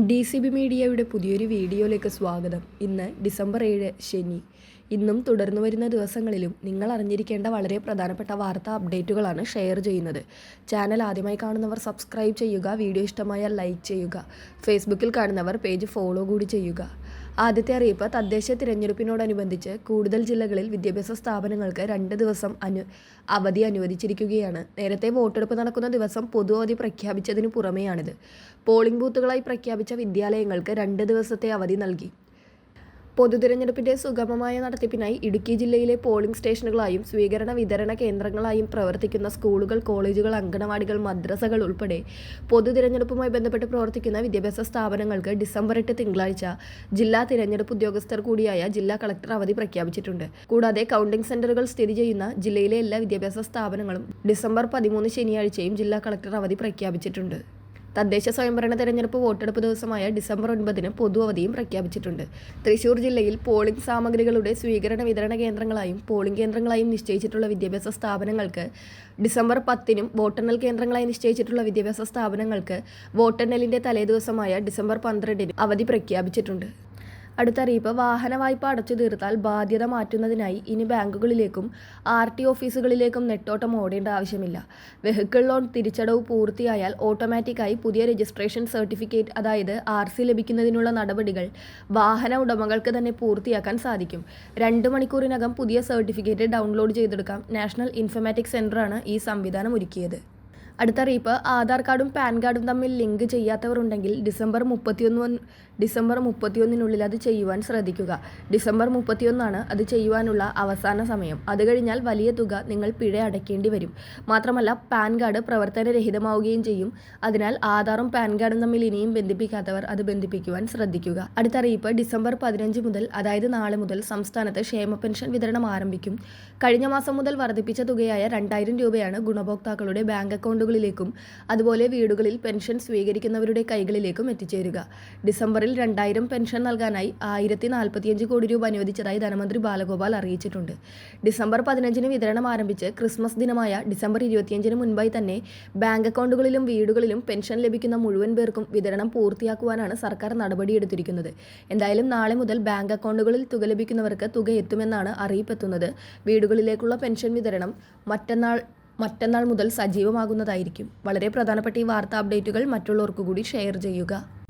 D C B മീഡിയയുടെ പുതിയൊരു വീഡിയോയിലേക്ക് സ്വാഗതം. ഇന്ന് ഡിസംബർ ഏഴ് ശനി. ഇന്നും തുടർന്നു വരുന്ന ദിവസങ്ങളിലും നിങ്ങൾ അറിഞ്ഞിരിക്കേണ്ട വളരെ പ്രധാനപ്പെട്ട വാർത്താ അപ്ഡേറ്റുകളാണ് ഷെയർ ചെയ്യുന്നത്. ചാനൽ ആദ്യമായി കാണുന്നവർ സബ്സ്ക്രൈബ് ചെയ്യുക വീഡിയോ ഇഷ്ടമായാൽ ലൈക്ക് ചെയ്യുക. ഫേസ്ബുക്കിൽ കാണുന്നവർ പേജ് ഫോളോ കൂടി ചെയ്യുക. ആദ്യത്തെ അറിയിപ്പ് തദ്ദേശ തിരഞ്ഞെടുപ്പിനോടനുബന്ധിച്ച് കൂടുതൽ ജില്ലകളിൽ വിദ്യാഭ്യാസ സ്ഥാപനങ്ങൾക്ക് രണ്ട് ദിവസം അനു അവധി അനുവദിച്ചിരിക്കുകയാണ്. നേരത്തെ വോട്ടെടുപ്പ് നടക്കുന്ന ദിവസം പൊതു അവധി പ്രഖ്യാപിച്ചതിനു പുറമെയാണിത്. പോളിംഗ് ബൂത്തുകളായി പ്രഖ്യാപിച്ച വിദ്യാലയങ്ങൾക്ക് രണ്ട് ദിവസത്തെ അവധി നൽകി. പൊതുതിരഞ്ഞെടുപ്പിന്റെ സുഗമമായ നടത്തിപ്പിനായി ഇടുക്കി ജില്ലയിലെ പോളിംഗ് സ്റ്റേഷനുകളായും സ്വീകരണ വിതരണ കേന്ദ്രങ്ങളായും പ്രവർത്തിക്കുന്ന സ്കൂളുകൾ കോളേജുകൾ അങ്കണവാടികൾ മദ്രസകൾ ഉൾപ്പെടെ പൊതുതിരഞ്ഞെടുപ്പുമായി ബന്ധപ്പെട്ട് പ്രവർത്തിക്കുന്ന വിദ്യാഭ്യാസ സ്ഥാപനങ്ങൾക്ക് ഡിസംബർ എട്ട് തിങ്കളാഴ്ച ജില്ലാ തിരഞ്ഞെടുപ്പ് ഉദ്യോഗസ്ഥർ കൂടിയായ ജില്ലാ കളക്ടർ അവധി പ്രഖ്യാപിച്ചിട്ടുണ്ട്. കൂടാതെ കൗണ്ടിംഗ് സെന്ററുകൾ സ്ഥിതി ചെയ്യുന്ന ജില്ലയിലെ എല്ലാ വിദ്യാഭ്യാസ സ്ഥാപനങ്ങളും ഡിസംബർ പതിമൂന്ന് ശനിയാഴ്ചയും ജില്ലാ കളക്ടർ അവധി പ്രഖ്യാപിച്ചിട്ടുണ്ട്. തദ്ദേശ സ്വയംഭരണ തെരഞ്ഞെടുപ്പ് വോട്ടെടുപ്പ് ദിവസമായ ഡിസംബർ ഒൻപതിന് പൊതു അവധിയും പ്രഖ്യാപിച്ചിട്ടുണ്ട്. തൃശൂർ ജില്ലയിൽ പോളിംഗ് സാമഗ്രികളുടെ സ്വീകരണ വിതരണ കേന്ദ്രങ്ങളായും പോളിംഗ് കേന്ദ്രങ്ങളായും നിശ്ചയിച്ചിട്ടുള്ള വിദ്യാഭ്യാസ സ്ഥാപനങ്ങൾക്ക് ഡിസംബർ പത്തിനും വോട്ടെണ്ണൽ കേന്ദ്രങ്ങളായി നിശ്ചയിച്ചിട്ടുള്ള വിദ്യാഭ്യാസ സ്ഥാപനങ്ങൾക്ക് വോട്ടെണ്ണലിന്റെ തലേദിവസമായ ഡിസംബർ പന്ത്രണ്ടിന് അവധി പ്രഖ്യാപിച്ചിട്ടുണ്ട്. അടുത്ത അറിയിപ്പ് വാഹന വായ്പ അടച്ചു തീർത്താൽ ബാധ്യത മാറ്റുന്നതിനായി ഇനി ബാങ്കുകളിലേക്കും ആർ ടി ഓഫീസുകളിലേക്കും നെട്ടോട്ടം ഓടേണ്ട ആവശ്യമില്ല. വെഹിക്കിൾ ലോൺ തിരിച്ചടവ് പൂർത്തിയായാൽ ഓട്ടോമാറ്റിക്കായി പുതിയ രജിസ്ട്രേഷൻ സർട്ടിഫിക്കറ്റ് അതായത് ആർ സി ലഭിക്കുന്നതിനുള്ള നടപടികൾ വാഹന ഉടമകൾക്ക് തന്നെ പൂർത്തിയാക്കാൻ സാധിക്കും. രണ്ട് മണിക്കൂറിനകം പുതിയ സർട്ടിഫിക്കറ്റ് ഡൗൺലോഡ് ചെയ്തെടുക്കാം. നാഷണൽ ഇൻഫർമാറ്റിക് സെന്ററാണ് ഈ സംവിധാനം ഒരുക്കിയത്. അടുത്ത അറിയിപ്പ് ആധാർ കാർഡും പാൻ കാർഡും തമ്മിൽ ലിങ്ക് ചെയ്യാത്തവർ ഉണ്ടെങ്കിൽ ഡിസംബർ മുപ്പത്തിയൊന്ന് ഡിസംബർ മുപ്പത്തിയൊന്നിനുള്ളിൽ അത് ചെയ്യുവാൻ ശ്രദ്ധിക്കുക. ഡിസംബർ മുപ്പത്തിയൊന്നാണ് അത് ചെയ്യുവാനുള്ള അവസാന സമയം. അത് കഴിഞ്ഞാൽ വലിയ തുക നിങ്ങൾ പിഴ അടയ്ക്കേണ്ടി വരും. മാത്രമല്ല പാൻ കാർഡ് പ്രവർത്തനരഹിതമാവുകയും ചെയ്യും. അതിനാൽ ആധാറും പാൻ കാർഡും തമ്മിൽ ഇനിയും ബന്ധിപ്പിക്കാത്തവർ അത് ബന്ധിപ്പിക്കുവാൻ ശ്രദ്ധിക്കുക. അടുത്ത അറിയിപ്പ് ഡിസംബർ പതിനഞ്ച് മുതൽ അതായത് നാളെ മുതൽ സംസ്ഥാനത്ത് ക്ഷേമ പെൻഷൻ വിതരണം ആരംഭിക്കും. കഴിഞ്ഞ മാസം മുതൽ വർദ്ധിപ്പിച്ച തുകയായ രണ്ടായിരം രൂപയാണ് ഗുണഭോക്താക്കളുടെ ബാങ്ക് അക്കൗണ്ടുകളിലേക്കും അതുപോലെ വീടുകളിൽ പെൻഷൻ സ്വീകരിക്കുന്നവരുടെ കൈകളിലേക്കും എത്തിച്ചേരുക. ഡിസംബറിൽ രണ്ടായിരം പെൻഷൻ നൽകാനായി ആയിരത്തി നാൽപ്പത്തിയഞ്ച് കോടി രൂപ അനുവദിച്ചതായി ധനമന്ത്രി ബാലഗോപാൽ അറിയിച്ചിട്ടുണ്ട്. ഡിസംബർ പതിനഞ്ചിന് വിതരണം ആരംഭിച്ച് ക്രിസ്മസ് ദിനമായ ഡിസംബർ ഇരുപത്തിയഞ്ചിന് മുൻപായി തന്നെ ബാങ്ക് അക്കൗണ്ടുകളിലും വീടുകളിലും പെൻഷൻ ലഭിക്കുന്ന മുഴുവൻ പേർക്കും വിതരണം പൂർത്തിയാക്കുവാനാണ് സർക്കാർ നടപടിയെടുത്തിരിക്കുന്നത്. എന്തായാലും നാളെ മുതൽ ബാങ്ക് അക്കൗണ്ടുകളിൽ തുക ലഭിക്കുന്നവർക്ക് തുക എത്തുമെന്നാണ് അറിയിപ്പെത്തുന്നത്. വീടുകളിലേക്കുള്ള പെൻഷൻ വിതരണം മറ്റന്നാൾ മറ്റന്നാൾ മുതൽ സജീവമാകുന്നതായിരിക്കും. വളരെ പ്രധാനപ്പെട്ട ഈ വാർത്താ അപ്ഡേറ്റുകൾ മറ്റുള്ളവർക്ക് കൂടി ഷെയർ ചെയ്യുക.